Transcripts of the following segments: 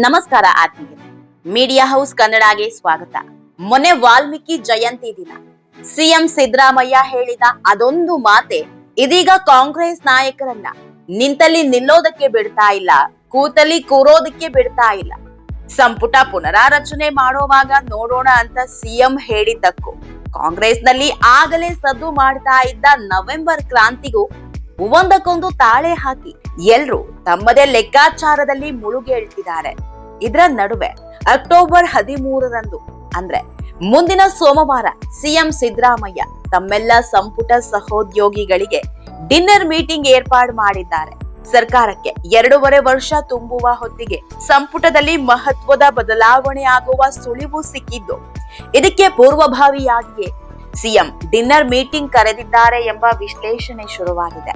ನಮಸ್ಕಾರ ಆತ್ಮೀಯರೇ media house ಕನ್ನಡಗೆ ಸ್ವಾಗತ. ಮೊನ್ನೆ ವಾಲ್ಮೀಕಿ ಜಯಂತಿ ದಿನ. ಸಿಎಂ ಸಿದ್ದರಾಮಯ್ಯ ಹೇಳಿದ ಅದೊಂದು ಮಾತೆ, ಇದೀಗ ಕಾಂಗ್ರೆಸ್ ನಾಯಕರನ್ನ ನಿಂತಲ್ಲಿ ನಿಲ್ಲೋದಕ್ಕೆ ಬಿಡ್ತಾ ಇಲ್ಲ, ಕೂತಲ್ಲಿ ಕೂರೋದಕ್ಕೆ ಬಿಡ್ತಾ ಇಲ್ಲ. ಸಂಪುಟ ಪುನರಾರಚನೆ ಮಾಡೋವಾಗ ನೋಡೋಣ ಅಂತ ಸಿಎಂ ಹೇಳಿದ್ದಕ್ಕೂ, ಕಾಂಗ್ರೆಸ್ನಲ್ಲಿ ಆಗಲೇ ಸದ್ದು ಮಾಡ್ತಾ ಇದ್ದ ನವೆಂಬರ್ ಕ್ರಾಂತಿಗೂ ಒಂದಕ್ಕೊಂದು ತಾಳೆ ಹಾಕಿ ಎಲ್ರೂ ತಮ್ಮದೇ ಲೆಕ್ಕಾಚಾರದಲ್ಲಿ ಮುಳುಗೇಳ್ತಿದ್ದಾರೆ. ಇದರ ನಡುವೆ ಅಕ್ಟೋಬರ್ ಹದಿಮೂರರಂದು, ಅಂದ್ರೆ ಮುಂದಿನ ಸೋಮವಾರ ಸಿಎಂ ಸಿದ್ದರಾಮಯ್ಯ ತಮ್ಮೆಲ್ಲ ಸಂಪುಟ ಸಹೋದ್ಯೋಗಿಗಳಿಗೆ ಡಿನ್ನರ್ ಮೀಟಿಂಗ್ ಏರ್ಪಾಡು ಮಾಡಿದ್ದಾರೆ. ಸರ್ಕಾರಕ್ಕೆ ಎರಡೂವರೆ ವರ್ಷ ತುಂಬುವ ಹೊತ್ತಿಗೆ ಸಂಪುಟದಲ್ಲಿ ಮಹತ್ವದ ಬದಲಾವಣೆ ಆಗುವ ಸುಳಿವು ಸಿಕ್ಕಿದ್ದು. ಇದಕ್ಕೆ ಪೂರ್ವಭಾವಿಯಾಗಿಯೇ ಸಿಎಂ ಡಿನ್ನರ್ ಮೀಟಿಂಗ್ ಕರೆದಿದ್ದಾರೆ ಎಂಬ ವಿಶ್ಲೇಷಣೆ ಶುರುವಾಗಿದೆ.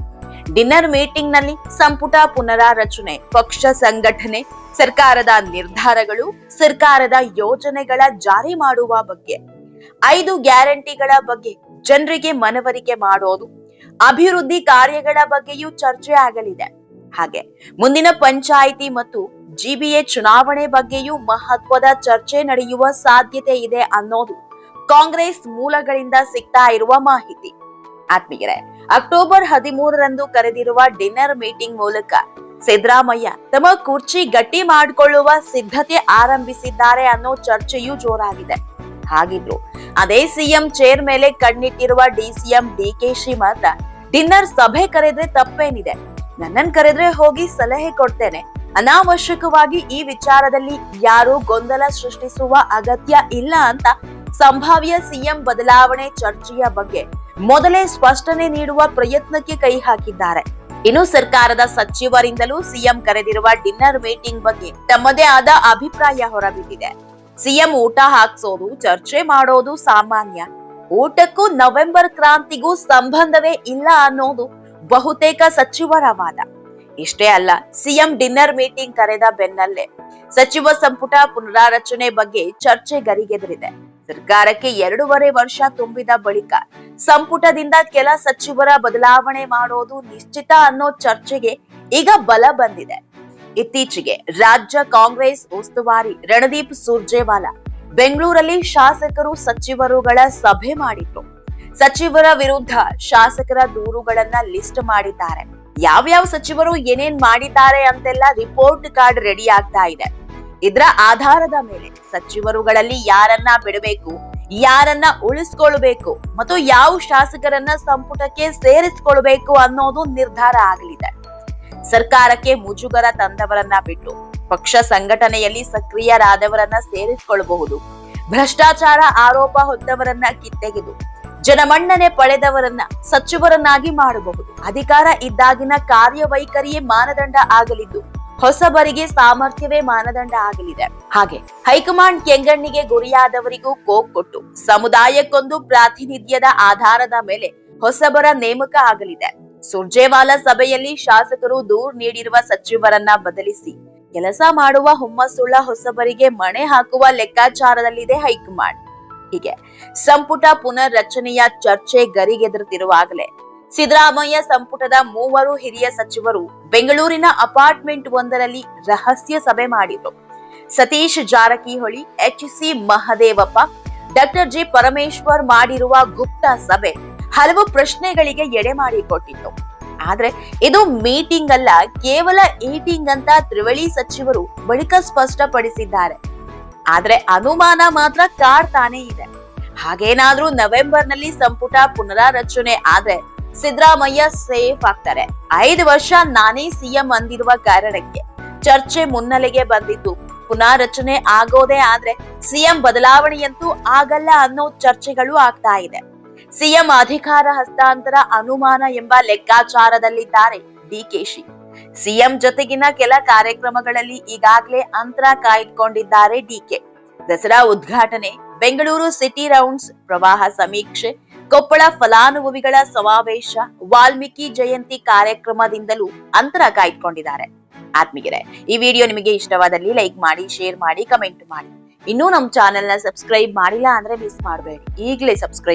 ಡಿನ್ನರ್ ಮೀಟಿಂಗ್ನಲ್ಲಿ ಸಂಪುಟ ಪುನರಾರಚನೆ, ಪಕ್ಷ ಸಂಘಟನೆ, ಸರ್ಕಾರದ ನಿರ್ಧಾರಗಳು, ಸರ್ಕಾರದ ಯೋಜನೆಗಳ ಜಾರಿ ಮಾಡುವ ಬಗ್ಗೆ, ಐದು ಗ್ಯಾರಂಟಿಗಳ ಬಗ್ಗೆ ಜನರಿಗೆ ಮನವರಿಕೆ ಮಾಡೋದು, ಅಭಿವೃದ್ಧಿ ಕಾರ್ಯಗಳ ಬಗ್ಗೆಯೂ ಚರ್ಚೆ ಆಗಲಿದೆ. ಹಾಗೆ ಮುಂದಿನ ಪಂಚಾಯಿತಿ ಮತ್ತು ಜಿಬಿಎ ಚುನಾವಣೆ ಬಗ್ಗೆಯೂ ಮಹತ್ವದ ಚರ್ಚೆ ನಡೆಯುವ ಸಾಧ್ಯತೆ ಇದೆ ಅನ್ನೋದು ಕಾಂಗ್ರೆಸ್ ಮೂಲಗಳಿಂದ ಸಿಗ್ತಾ ಇರುವ ಮಾಹಿತಿ. ಆತ್ಮೀಯರೇ ಅಕ್ಟೋಬರ್ ಹದಿಮೂರರಂದು ಕರೆದಿರುವ ಡಿನ್ನರ್ ಮೀಟಿಂಗ್ ಮೂಲಕ ಸಿದ್ದರಾಮಯ್ಯ ತಮ್ಮ ಕುರ್ಚಿ ಗಟ್ಟಿ ಮಾಡಿಕೊಳ್ಳುವ ಸಿದ್ಧತೆ ಆರಂಭಿಸಿದ್ದಾರೆ ಅನ್ನೋ ಚರ್ಚೆಯೂ ಜೋರಾಗಿದೆ. ಹಾಗಿದ್ರು ಅದೇ ಸಿಎಂ ಚೇರ್ ಮೇಲೆ ಕಣ್ಣಿಟ್ಟಿರುವ ಡಿಸಿಎಂ ಡಿಕೆಶಿ ಮಾತ್ರ ಡಿನ್ನರ್ ಸಭೆ ಕರೆದ್ರೆ ತಪ್ಪೇನಿದೆ. ನನ್ನನ್ ಕರೆದ್ರೆ ಹೋಗಿ ಸಲಹೆ ಕೊಡ್ತೇನೆ. ಅನಾವಶ್ಯಕವಾಗಿ ಈ ವಿಚಾರದಲ್ಲಿ ಯಾರು ಗೊಂದಲ ಸೃಷ್ಟಿಸುವ ಅಗತ್ಯ ಇಲ್ಲ ಅಂತ ಸಂಭಾವ್ಯ ಸಿಎಂ ಬದಲಾವಣೆ ಚರ್ಚೆಯ ಬಗ್ಗೆ ಮೊದಲೇ ಸ್ಪಷ್ಟನೆ ನೀಡುವ ಪ್ರಯತ್ನಕ್ಕೆ ಕೈ ಹಾಕಿದ್ದಾರೆ. ಇನ್ನು ಸರ್ಕಾರದ ಸಚಿವರಿಂದಲೂ ಸಿಎಂ ಕರೆದಿರುವ ಡಿನ್ನರ್ ಮೀಟಿಂಗ್ ಬಗ್ಗೆ ತಮ್ಮದೇ ಆದ ಅಭಿಪ್ರಾಯ ಹೊರಬಿದ್ದಿದೆ. ಸಿಎಂ ಊಟ ಹಾಕ್ಸೋದು, ಚರ್ಚೆ ಮಾಡೋದು ಸಾಮಾನ್ಯ. ಊಟಕ್ಕೂ ನವೆಂಬರ್ ಕ್ರಾಂತಿಗೂ ಸಂಬಂಧವೇ ಇಲ್ಲ ಅನ್ನೋದು ಬಹುತೇಕ ಸಚಿವರ ವಾದ. ಇಷ್ಟೇ ಅಲ್ಲ, ಸಿಎಂ ಡಿನ್ನರ್ ಮೀಟಿಂಗ್ ಕರೆದ ಬೆನ್ನಲ್ಲೇ ಸಚಿವ ಸಂಪುಟ ಪುನರಾರಚನೆ ಬಗ್ಗೆ ಚರ್ಚೆ ಗರಿಗೆದರಿದೆ. ಸರ್ಕಾರಕ್ಕೆ ಎರಡೂವರೆ ವರ್ಷ ತುಂಬಿದ ಬಳಿಕ ಸಂಪುಟದಿಂದ ಕೆಲ ಸಚಿವರ ಬದಲಾವಣೆ ಮಾಡೋದು ನಿಶ್ಚಿತ ಅನ್ನೋ ಚರ್ಚೆಗೆ ಈಗ ಬಲ ಬಂದಿದೆ. ಇತ್ತೀಚೆಗೆ ರಾಜ್ಯ ಕಾಂಗ್ರೆಸ್ ಉಸ್ತುವಾರಿ ರಣದೀಪ್ ಸುರ್ಜೇವಾಲಾ ಬೆಂಗಳೂರಲ್ಲಿ ಶಾಸಕರು ಸಚಿವರುಗಳ ಸಭೆ ಮಾಡಿದ್ರು. ಸಚಿವರ ವಿರುದ್ಧ ಶಾಸಕರ ದೂರುಗಳನ್ನ ಲಿಸ್ಟ್ ಮಾಡಿದ್ದಾರೆ. ಯಾವ್ಯಾವ ಸಚಿವರು ಏನೇನ್ ಮಾಡಿದ್ದಾರೆ ಅಂತೆಲ್ಲ ರಿಪೋರ್ಟ್ ಕಾರ್ಡ್ ರೆಡಿ ಆಗ್ತಾ ಇದೆ. ಇದರ ಆಧಾರದ ಮೇಲೆ ಸಚಿವರುಗಳಲ್ಲಿ ಯಾರನ್ನ ಬಿಡಬೇಕು, ಯಾರನ್ನ ಉಳಿಸ್ಕೊಳ್ಬೇಕು ಮತ್ತು ಯಾವ ಶಾಸಕರನ್ನ ಸಂಪುಟಕ್ಕೆ ಸೇರಿಸಿಕೊಳ್ಬೇಕು ಅನ್ನೋದು ನಿರ್ಧಾರ ಆಗಲಿದೆ. ಸರ್ಕಾರಕ್ಕೆ ಮುಜುಗರ ತಂದವರನ್ನ ಬಿಟ್ಟು ಪಕ್ಷ ಸಂಘಟನೆಯಲ್ಲಿ ಸಕ್ರಿಯರಾದವರನ್ನ ಸೇರಿಸಿಕೊಳ್ಳಬಹುದು ಭ್ರಷ್ಟಾಚಾರ ಆರೋಪ ಹೊತ್ತವರನ್ನ ಕಿತ್ತೆಗೆದು ಜನಮನ್ನಣೆ ಪಡೆದವರನ್ನ ಸಚಿವರನ್ನಾಗಿ ಮಾಡಬಹುದು. ಅಧಿಕಾರ ಇದ್ದಾಗಿನ ಕಾರ್ಯವೈಖರಿಯೇ ಮಾನದಂಡ ಆಗಲಿದ್ದು ಹೊಸಬರಿಗೆ ಸಾಮರ್ಥ್ಯವೇ ಮಾನದಂಡ ಆಗಲಿದೆ. ಹಾಗೆ ಹೈಕಮಾಂಡ್ ಕೆಂಗಣ್ಣಿಗೆ ಗುರಿಯಾದವರಿಗೂ ಕೋಕ್ ಕೊಟ್ಟು ಸಮುದಾಯಕ್ಕೊಂದು ಪ್ರಾತಿನಿಧ್ಯದ ಆಧಾರದ ಮೇಲೆ ಹೊಸಬರ ನೇಮಕ ಆಗಲಿದೆ. ಸುರ್ಜೇವಾಲಾ ಸಭೆಯಲ್ಲಿ ಶಾಸಕರು ದೂರ್ ನೀಡಿರುವ ಸಚಿವರನ್ನ ಬದಲಿಸಿ ಕೆಲಸ ಮಾಡುವ ಹುಮ್ಮಸ್ಸುಳ್ಳ ಹೊಸಬರಿಗೆ ಮಣೆ ಹಾಕುವ ಲೆಕ್ಕಾಚಾರದಲ್ಲಿದೆ ಹೈಕಮಾಂಡ್. ಹೀಗೆ ಸಂಪುಟ ಪುನರ್ ರಚನೆಯ ಚರ್ಚೆ ಗರಿಗೆದರುತ್ತಿರುವಾಗಲೇ ಸಿದ್ದರಾಮಯ್ಯ ಸಂಪುಟದ ಮೂವರು ಹಿರಿಯ ಸಚಿವರು ಬೆಂಗಳೂರಿನ ಅಪಾರ್ಟ್ಮೆಂಟ್ ಒಂದರಲ್ಲಿ ರಹಸ್ಯ ಸಭೆ ಮಾಡಿದ್ರು. Satish Jarkiholi, H C Mahadevappa, doctor G Parameshwar ಮಾಡಿರುವ ಗುಪ್ತ ಸಭೆ ಹಲವು ಪ್ರಶ್ನೆಗಳಿಗೆ ಎಡೆ ಮಾಡಿಕೊಟ್ಟಿತ್ತು. ಆದ್ರೆ ಇದು ಮೀಟಿಂಗ್ ಅಲ್ಲ, ಕೇವಲ ಈಟಿಂಗ್ ಅಂತ ತ್ರಿವಳಿ ಸಚಿವರು ಬಳಿಕ ಸ್ಪಷ್ಟಪಡಿಸಿದ್ದಾರೆ. ಆದ್ರೆ ಅನುಮಾನ ಮಾತ್ರ ಕಾಡ್ತಾನೇ ಇದೆ. ಹಾಗೇನಾದ್ರೂ ನವೆಂಬರ್ನಲ್ಲಿ ಸಂಪುಟ ಪುನರಾರಚನೆ ಆದ್ರೆ ಸಿದ್ದರಾಮಯ್ಯ ಸೇಫ್ ಆಗ್ತಾರೆ. ಐದು ವರ್ಷ ನಾನೇ ಸಿಎಂ ಅಂದಿರುವ ಕಾರಣಕ್ಕೆ ಚರ್ಚೆ ಮುನ್ನೆಲೆಗೆ ಬಂದಿದ್ದು. ಪುನಾರಚನೆ ಆಗೋದೇ ಆದ್ರೆ ಸಿಎಂ ಬದಲಾವಣೆಯಂತೂ ಆಗಲ್ಲ ಅನ್ನೋ ಚರ್ಚೆಗಳು ಆಗ್ತಾ ಇದೆ. ಸಿಎಂ ಅಧಿಕಾರ ಹಸ್ತಾಂತರ ಅನುಮಾನ ಎಂಬ ಲೆಕ್ಕಾಚಾರದಲ್ಲಿದ್ದಾರೆ ಡಿಕೆಶಿ ಸಿಎಂ ಜೊತೆಗಿನ ಕೆಲ ಕಾರ್ಯಕ್ರಮಗಳಲ್ಲಿ ಈಗಾಗಲೇ ಅಂತರ ಕಾಯ್ದುಕೊಂಡಿದ್ದಾರೆ ಡಿಕೆ ದಸರಾ ಉದ್ಘಾಟನೆ, ಬೆಂಗಳೂರು ಸಿಟಿ ರೌಂಡ್ಸ್ ಪ್ರವಾಹ ಸಮೀಕ್ಷೆ ಕೊಪ್ಪಳ ಫಲಾನುಭವಿಗಳ ಸಮಾವೇಶ, ವಾಲ್ಮೀಕಿ ಜಯಂತಿ ಕಾರ್ಯಕ್ರಮದಿಂದಲೂ ಅಂತರ ಕಾಯ್ದುಕೊಂಡಿದ್ದಾರೆ. ಆತ್ಮೀಯರೇ, ಈ ವಿಡಿಯೋ ನಿಮಗೆ ಇಷ್ಟವಾದಲ್ಲಿ ಲೈಕ್ ಮಾಡಿ, ಶೇರ್ ಮಾಡಿ, ಕಮೆಂಟ್ ಮಾಡಿ. ಇನ್ನೂ ನಮ್ಮ ಚಾನೆಲ್ನ ಸಬ್ಸ್ಕ್ರೈಬ್ ಮಾಡಿಲ್ಲ ಅಂದ್ರೆ ಮಿಸ್ ಮಾಡಬೇಡಿ. ಈಗಲೇ ಸಬ್ಸ್ಕ್ರೈಬ್